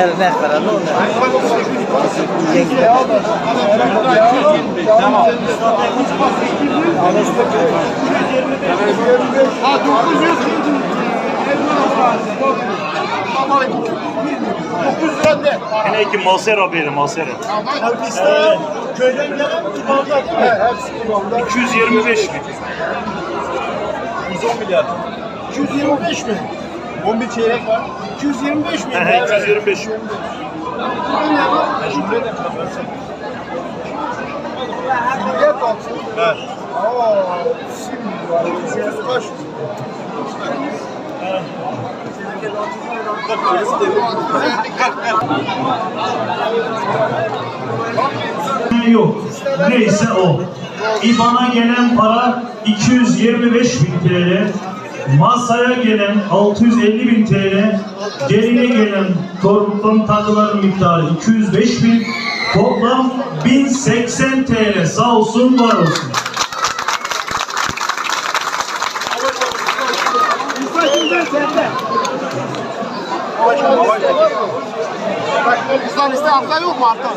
Eline karanı onu. Tamam. Ha 900. 900 lira de. Yine ki Masero benim Masero. Elbistan köyden gelen kimanda değil mi? He, hepsi kimanda. 225 bin. 110 milyar. 225 mi? 11 çeyrek var. 225 mi? He, 225 bin. Simge kalsın. Evet. Aa, var. Kaç? yok. Neyse o. İBAN'a gelen para 225 bin TL. Masaya gelen 650 bin TL. Geline gelen torundan takıların miktarı 205 bin. Toplam 1080 TL. Sağ olsun, var olsun. Bak, liste liste hafta yok mu hafta?